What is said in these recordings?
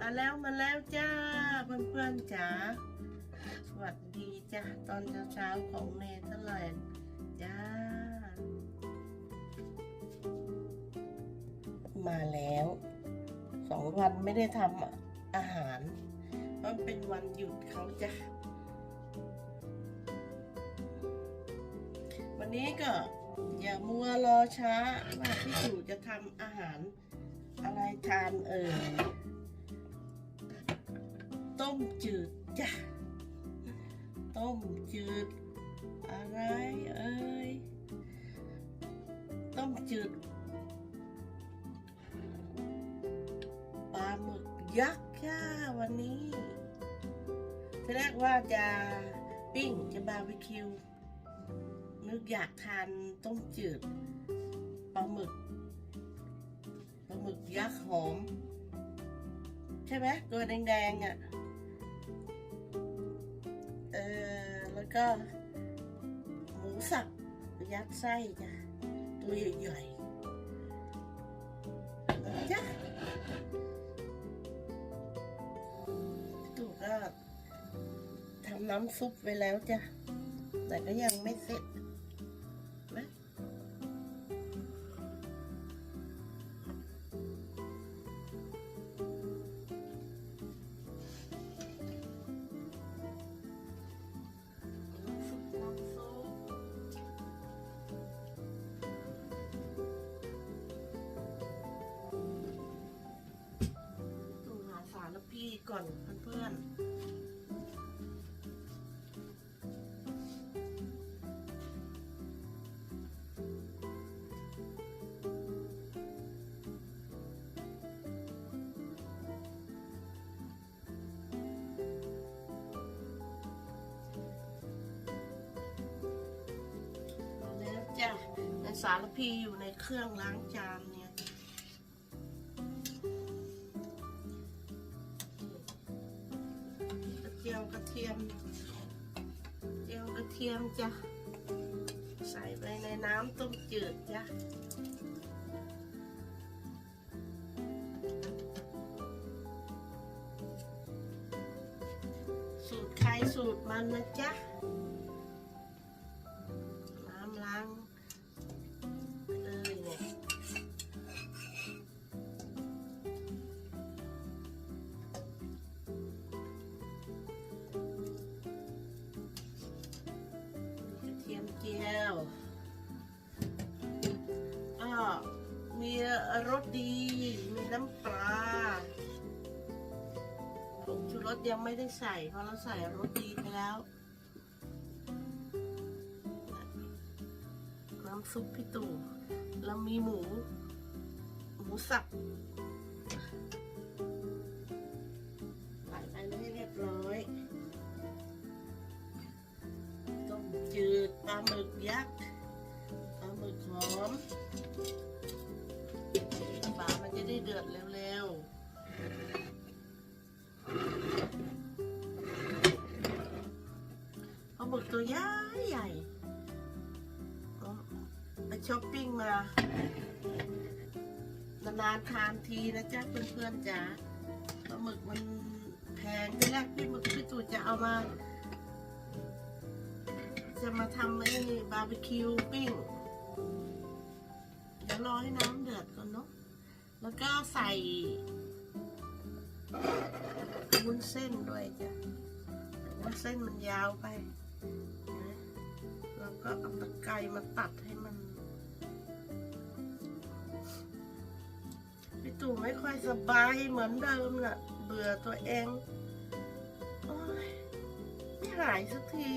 มาแล้วมาแล้วจ้าเพื่อนๆจ๋าสวัสดีจ้าตอนเช้าๆของเนเธอร์แลนด์จ้า มาแล้วสองวันไม่ได้ทำอาหารเพราะมันเป็นวันหยุดเขาจ้ะวันนี้ก็อย่ามัวรอช้าว่าพี่ตู่จะทำอาหารอะไรทานเอ่ย ต้มจืดจ้ะต้มจืด อะไรเอ่ยต้มจืดปลาหมึกยักษ์จ้าวันนี้ทีแรกว่าจะปิ้งจะบาร์บีคิว นึกอยากทานต้มจืดปลาหมึกปลาหมึกยักษ์หอม ใช่ไหมตัวแดงๆอะ แล้วก็หมูสับยัดไส้จ้ะตัวใหญ่ๆจ้ะตู่ก็ทำน้ำซุปไว้แล้วจ้ะแต่ก็ยังไม่เสร็จ สารพีอยู่ในเครื่องล้างจานเนี่ยกระเทียมกระเทียม เจียวกระเทียมจ้ะ ใส่ไปในน้ำต้มจืดจ้ะสูตรใครสูตรมันนะจ๊ะ รสดี มีน้ำปลาผงชูรสยังไม่ได้ใส่ เพราะเราใส่รสดีไปแล้ว น้ำซุปพี่ตู่เรามีหมู หมูสับ ได้เดือดเร็วๆปลาหมึกตัวใหญ่ใหญ่เอาไปช้อปปิ้งมานานๆทานทีนะจ๊ะเพื่อนๆจ๋าปลาหมึกมันแพงที่แรกพี่หมึกพี่ตู่จะเอามา จะมาทำไอ้บาร์บีคิวปิ้ง เดี๋ยวรอให้น้ำเดือดก่อนเนาะ แล้วก็ใส่วุ้นเส้นด้วยจ้ะวุ้นเส้นมันยาวไปนะแล้วก็เอาตะไคร้มาตัดให้มันพี่ตู่ไม่ค่อยสบายเหมือนเดิมน่ะ เบื่อตัวเอง โอ้ย ไม่หายสักที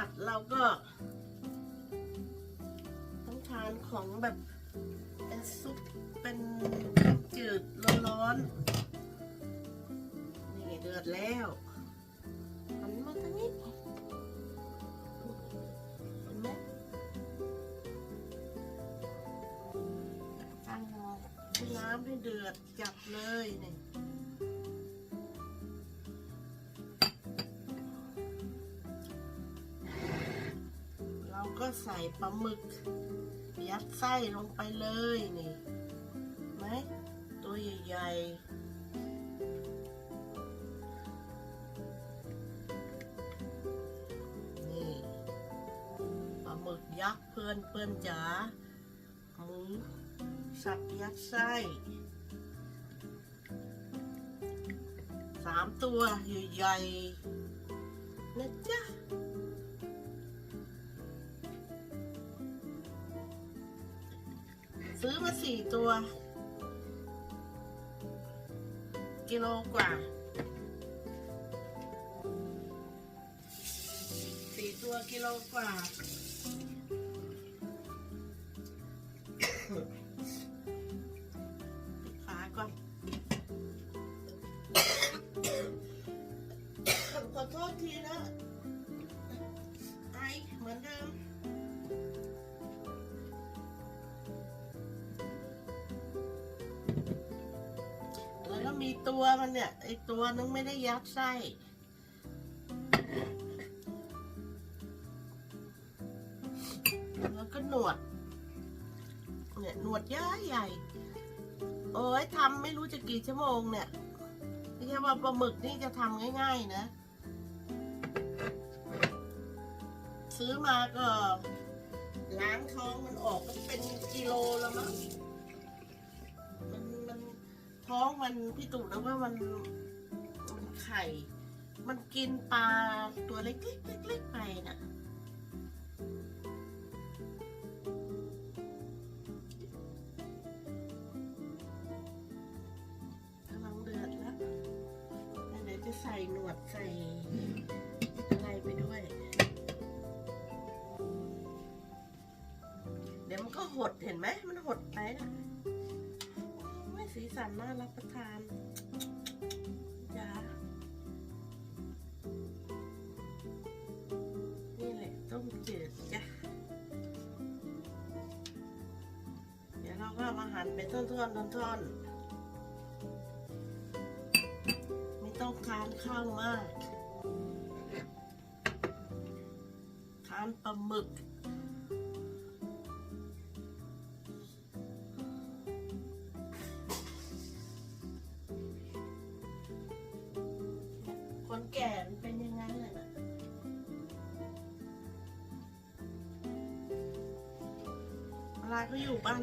เป็นหวัดเราก็ ต้องทานของแบบเป็นซุปเป็นจืดร้อนๆนี่เดือดแล้วหันมาทางนี้เห็นไหมตั้งน้ำให้เดือดจับเลยนี่ ใส่ปลาหมึก ยัดไส้ลงไปเลยนี่ไหมตัวใหญ่ๆนี่ปลาหมึกยักษ์เพื่อนเพื่อนจ๋าหมูสับยัดไส้สามตัวใหญ่ๆนะจ๊ะ กิโลกว่าสี่ตัวกิโลกว่าปิดฝาก่อนขอโทษทีนะไอเหมือนเดิม ตัวมันเนี่ย ไอตัวนึงไม่ได้ยัดไส้แล้วก็หนวด เนี่ยหนวดเย้ายใหญ่ โอ้ยทำไม่รู้จะกี่ชั่วโมงเนี่ยไม่ใช่ว่าปลาหมึกนี่จะทำง่าย ๆ นะ ซื้อมาก็ล้างท้องมันออกก็เป็นกิโลแล้วมั้ง ท้องมันพี่ตู่นะว่ามันมันไข่ มันกินปลาตัวเล็กๆเล็กๆไปน่ะกำลังเดือดแล้วแล้วเดี๋ยวจะใส่หนวดใส่อะไรไปด้วย เดี๋ยวมันก็หดเห็นไหม มันหดไปนะ สันน่ารับประทานจ้านี่แหละต้มจืดจ้ะเดี๋ยวเราก็ามาหั่นเป็นท่อนๆท่อนๆไม่ต้องทานข้าวมากทานปลาหมึก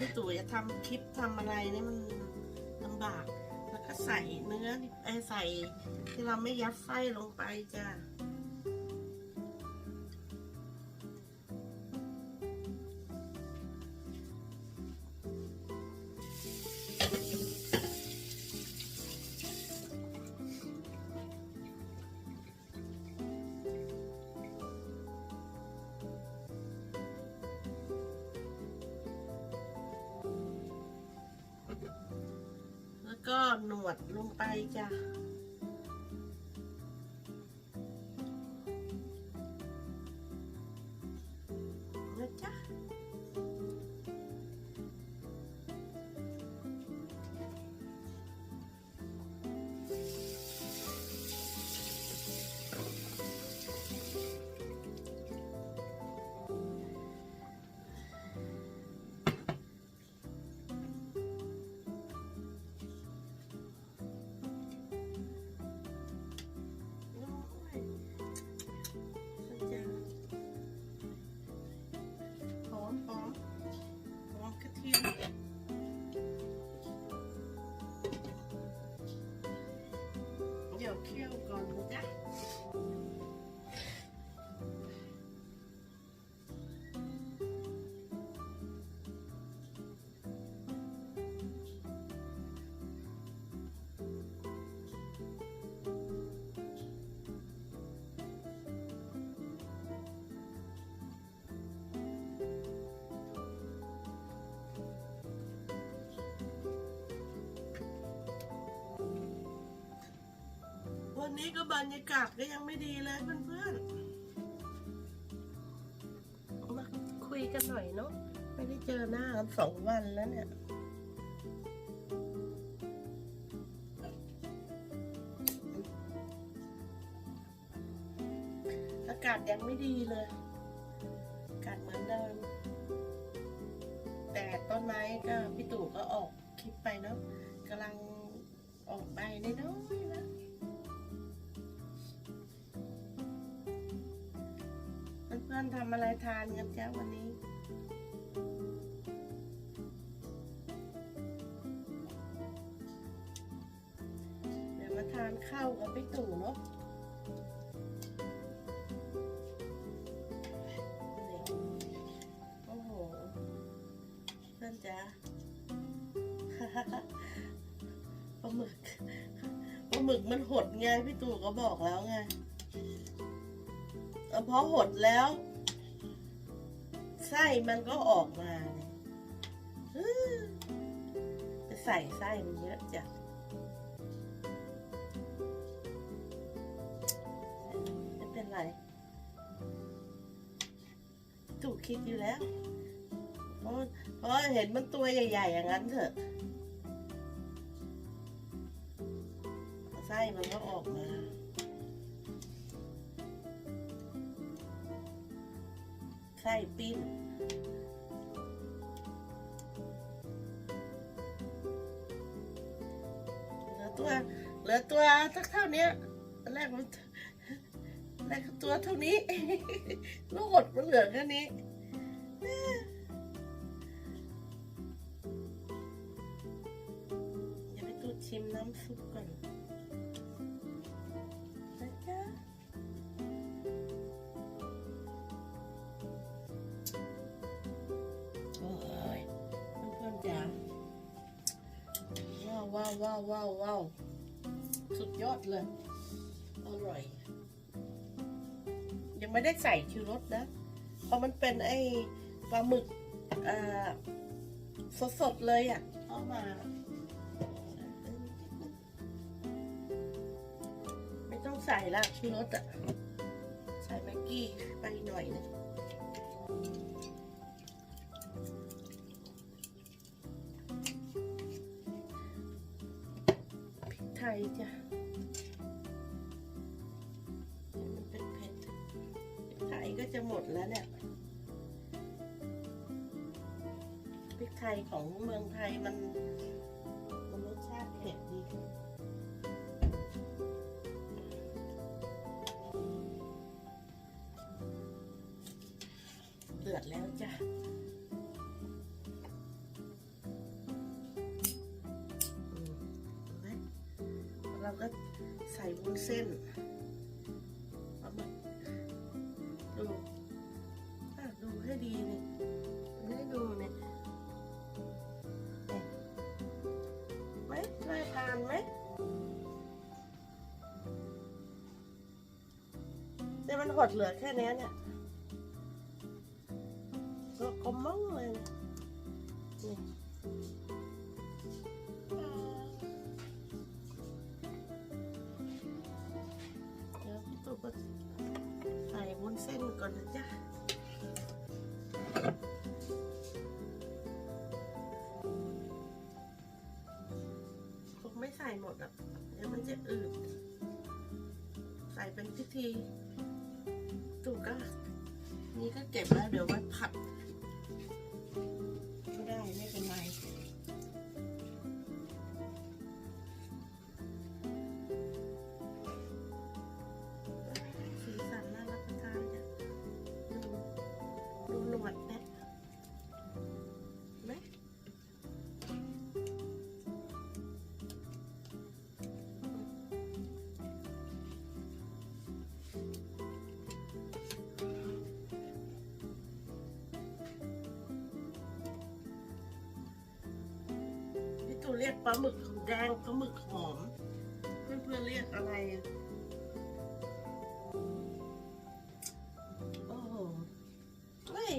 พี่ตู่จะทำคลิปทำอะไรนี่มันลำบาก แล้วก็ใส่เนื้อไอใส่ที่เราไม่ยัดไส้ลงไปจ้ะ หนวดลงไปจ้ะ วันนี้ก็บรรยากาศก็ยังไม่ดีเลยเพื่อนๆ มาคุยกันหน่อยเนาะ ไม่ได้เจอหน้ากันสองวันแล้วเนี่ย อากาศยังไม่ดีเลย อากาศเหมือนเดิม แต่ต้นไม้ก็พี่ตู่ก็ออกคลิปไปเนาะกำลังออกใบน้อยๆนะ อนๆทำอะไรทานกันจ้าวันนี้เดี๋ยวมาทานข้าวกับพี่ตู่เนาะโอ้โหเพื่อนจ้าปลาหมึกปลาหมึกมันหดไงพี่ตู่ก็บอกแล้วไงเออพอหดแล้ว ไส้มันก็ออกมาเนี่ยอื้อไปใส่ไส้มันเยอะจ้ะไม่เป็นไรตู่คิดอยู่แล้วเพราะเพราะเห็นมันตัวใหญ่ ๆ อย่างนั้นเถอะไส้มันก็ออกมาไส้ปิ้น เหลือตัวเหลือตัวสักเท่านี้แรกมันแรกตัวเท่านี้ ลูกหดมันเหลือแค่นี้เดี๋ยวไปตูดชิมน้ำซุปก่อน ว้าวว้าวว้าวว้าวสุดยอดเลย อร่อย ยังไม่ได้ใส่ชูรสนะเพราะมันเป็นไอ้ปลาหมึกอ่าสดๆเลยอะเอามา ไม่ต้องใส่ละชูรสอะ ใส่แม็กกี้ไปหน่อยนึง จ้ะมันเป็นเผ็ดพริกไทยก็จะหมดแล้วเนี่ยพริกไทยของเมืองไทยมันมันรสชาติเผ็ดดีเดือดแล้วจ้ะ เราก็ใส่วุ้นเส้นปลาหมึกดูอะดูให้ดีนี่ให้ดูเนี่ยเนี่ยไหมน่าทานไหมแต่มันหดเหลือแค่เนี้ยเนี่ย แบบเดี๋ยวมันจะอืดใส่เป็นพิธีถูกก็นี่ก็เก็บแล้วเดี๋ยวไว้ผัด เรียกปลาหมึกแดงปลาหมึกหอม เพื่อนๆเรียกอะไรโอ้โหเฮ้ย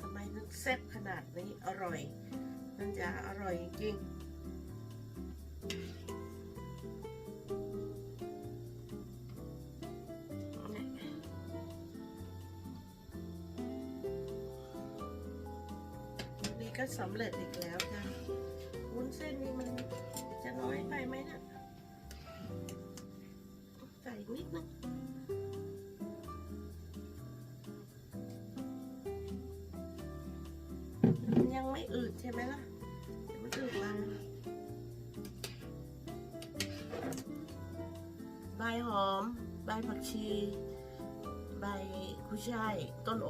ทำไมนึกแซ่บขนาดนี้อร่อยมันจะอร่อยจริง มันยังไม่อืดใช่ไหมล่ะเดี๋ยวมันอืดมาใบหอม ใบผักชี ใบกุยช่าย ต้นโอ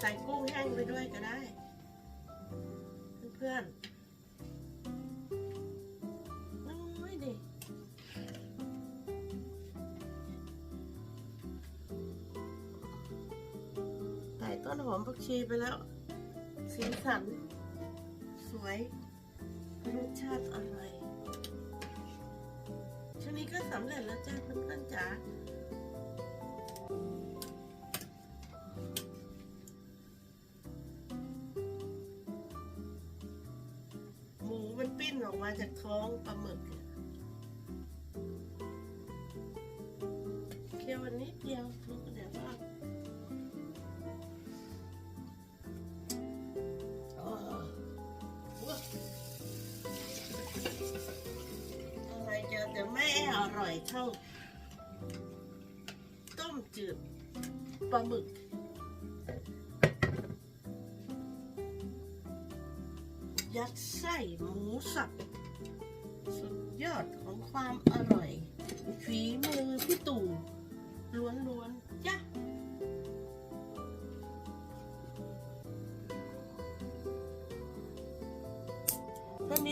ใส่กุ้งแห้งไปด้วยก็ได้ เพื่อนๆน้อยดิใส่ต้นหอมผักชีไปแล้ว สีสัน สวยรสชาติอร่อยช่วงนี้ก็สำเร็จแล้วจ้าเพื่อนๆจ๋า มาจากท้องปลาหมึกเนี่ยเคี่ยวอันนิดเดียวทุกเดี๋ยวก็อ๋อะไรเจะจะไม่อร่อยเท่า ต้มจืดปลาหมึก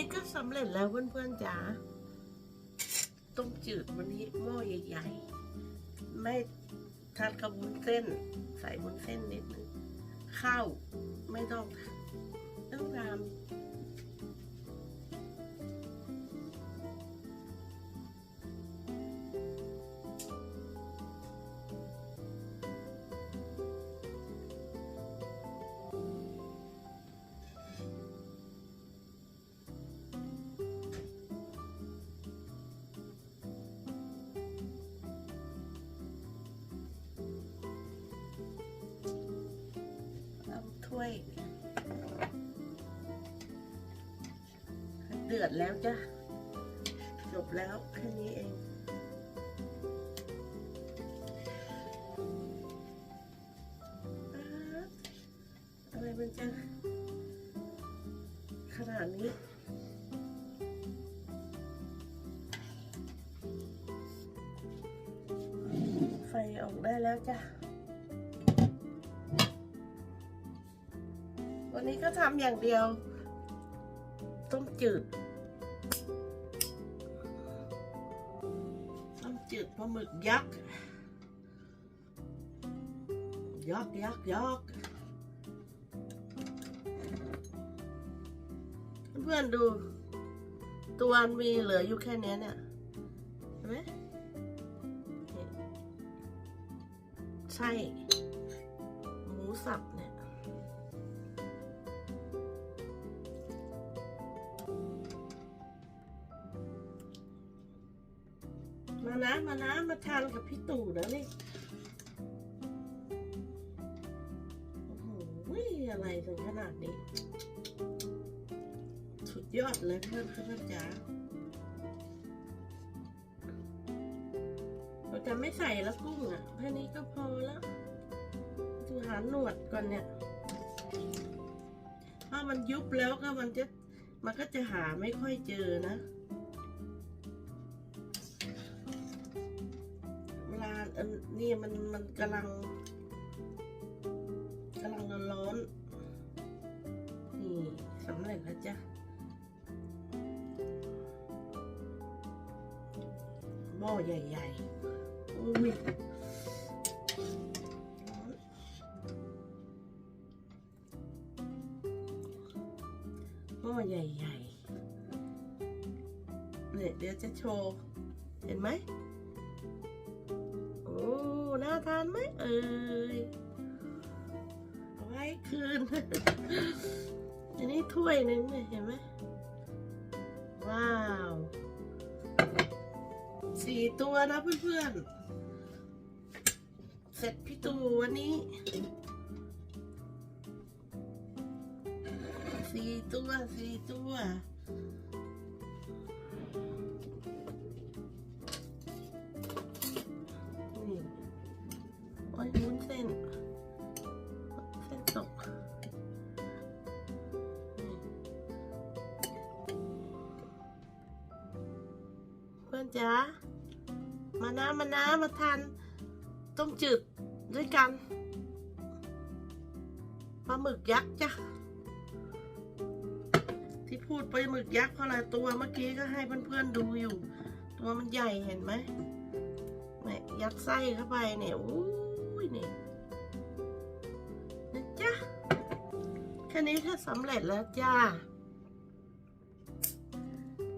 นี้ก็สำเร็จแล้วเพื่อนๆจ๋าต้มจืดวันนี้หม้อใหญ่ๆ ไม่ทานกับวุ้นเส้น ใส่วุ้นเส้นนิดนึงข้าวไม่ต้องต้องทำ ดือดแล้วจ้ะ จบแล้วแค่นี้เองอะไรมันจะขนาดนี้ไฟออกได้แล้วจ้ะ วันนี้ก็ทำอย่างเดียว ต้มจืดาหมึกยักษ์ยักษ์ยักษ์ยักษ์เพื่อนดู ตัวมันมีเหลืออยู่แค่เนี้ยเนี่ยเห็นไหมใช่ หมูสับ มานะมานะมาทานกับพี่ตู่นะนี่โอ้โหอะไรถึงขนาดนี้ สุดยอดเลยเพื่อนเพื่อนจ๋าเราจะไม่ใส่แล้วกุ้งอะแค่นี้ก็พอแล้วดูหาหนวดก่อนเนี่ย ถ้ามันยุบแล้วก็มันจะมันก็จะหาไม่ค่อยเจอนะ อันนี่มันมันกำลังกำลังร้อนนี่สำเร็จแล้วจ้ะหม้อใหญ่ๆอุ้ยร้อนหม้อใหญ่ๆเนี่ยเดี๋ยวจะโชว์ เห็นไหม อ้ น่าทานไหมเอ่ยเอาไว้คืน อันนี้ถ้วยหนึ่งเนี่ยเห็นไหม ว้าว สี่ตัวนะเพื่อนๆ เสร็จพี่ตูวันนี้ สี่ตัว สี่ตัว จ๋ามานะมานะมาทานต้มจืดด้วยกันปลาหมึกยักษ์จ้ะ ที่พูดไปหมึกยักษ์เพราะอะไรตัวเมื่อกี้ก็ให้เพื่อนๆดูอยู่ ตัวมันใหญ่เห็นไหมเนี่ยยัดไส้เข้าไปเนี่ยอู้ยเนี่ยนะจ๊ะแค่นี้ถ้าสำเร็จแล้วจ้า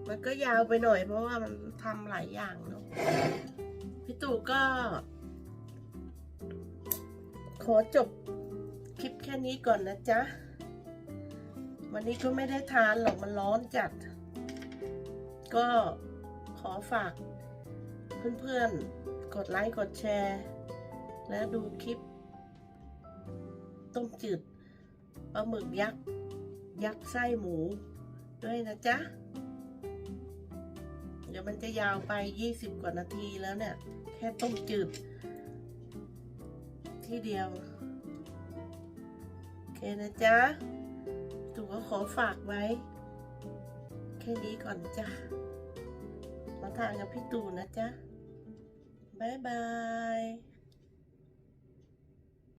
มันก็ยาวไปหน่อย เพราะว่ามันทำหลายอย่างเนาะพี่ตู่ก็ ขอจบคลิปแค่นี้ก่อนนะจ๊ะ วันนี้ก็ไม่ได้ทานหรอกมันร้อนจัด ก็ขอฝากเพื่อนๆ กดไลค์ กดแชร์ และดูคลิป ต้มจืดปลาหมึกยักษ์ ยักษ์ไส้หมูด้วยนะจ๊ะ มันจะยาวไป 20 กว่านาทีแล้วเนี่ย แค่ต้มจืด ที่เดียว โอเคนะจ๊ะตู่ก็ขอฝากไว้ แค่นี้ก่อนจ้ะ มาทานกับพี่ตู่นะจ๊ะ บ๊ายบาย